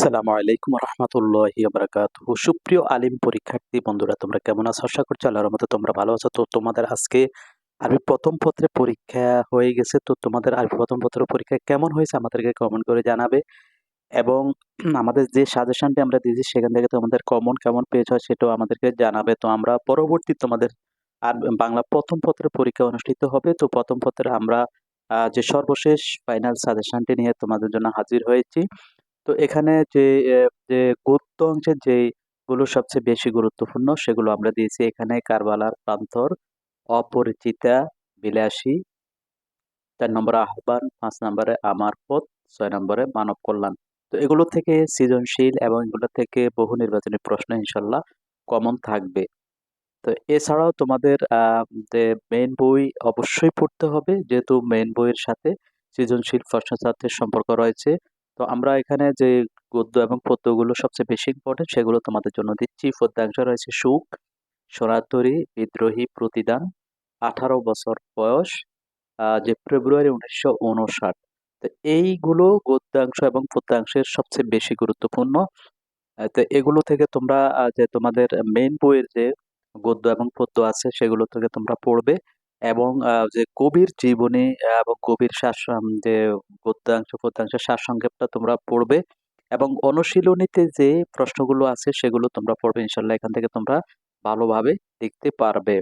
আসসালামু আলাইকুম রহমতুল্লাহ বারাকাত সুপ্রিয় আলিম পরীক্ষার্থী বন্ধুরা, তোমরা কেমন আছো? আশা করছি আল্লাহর মতো তোমরা ভালো আছো। তো তোমাদের আজকে আরবি প্রথম পত্রে পরীক্ষা হয়ে গেছে। তো তোমাদের আরবি প্রথম পত্র পরীক্ষা কেমন হয়েছে আমাদেরকে কমেন্ট করে জানাবে। এবং আমাদের যে সাজেশনটি আমরা দিয়েছি, সেখান থেকে তোমাদের কমন কেমন পেজ হয় সেটাও আমাদেরকে জানাবে। তো আমরা পরবর্তী তোমাদের আর বাংলা প্রথম পত্রের পরীক্ষা অনুষ্ঠিত হবে। তো প্রথম পত্রে আমরা যে সর্বশেষ ফাইনাল সাজেশনটি নিয়ে তোমাদের জন্য হাজির হয়েছি। তো এখানে যে যে গদ্য অংশের যেগুলো সবচেয়ে বেশি গুরুত্বপূর্ণ সেগুলো আমরা দিয়েছি। এখানে কারবালার প্রান্তর অপরিচিতা, বিলাসী, চার নম্বরে আহ্বান, পাঁচ নম্বরে আমার পথ, ছয় নম্বরে মানব কল্যাণ। তো এগুলো থেকে সৃজনশীল এবং এগুলো থেকে বহু নির্বাচনী প্রশ্ন ইনশাল্লাহ কমন থাকবে। তো এছাড়াও তোমাদের যে মেন বই অবশ্যই পড়তে হবে। যেহেতু মেন বইয়ের সাথে সৃজনশীল প্রশ্নসার্থের সম্পর্ক রয়েছে তো আমরা এখানে যে গদ্য এবং পদ্যগুলো সবচেয়ে বেশি ইম্পর্টেন্ট সেগুলো তোমাদের জন্য দিচ্ছি। পদ্যাংশ রয়েছে সুখ সোনাতরী বিদ্রোহী প্রতিদান, আঠারো বছর বয়স যে ফেব্রুয়ারি উনিশশো উনষাট তো এইগুলো গদ্যাংশ এবং পদ্যাংশের সবচেয়ে বেশি গুরুত্বপূর্ণ। তো এগুলো থেকে তোমরা যে তোমাদের মেইন বইয়ের যে গদ্য এবং পদ্য আছে সেগুলো থেকে তোমরা পড়বে। এবং যে কবির জীবনী এবং কবির শাস যে গদ্যাংশ পদ্যাংশের সারসংক্ষেপটা তোমরা পড়বে এবং অনুশীলনীতে যে প্রশ্নগুলো আছে সেগুলো তোমরা পড়বে, ইনশাল্লাহ এখান থেকে তোমরা ভালোভাবে দেখতে পারবে।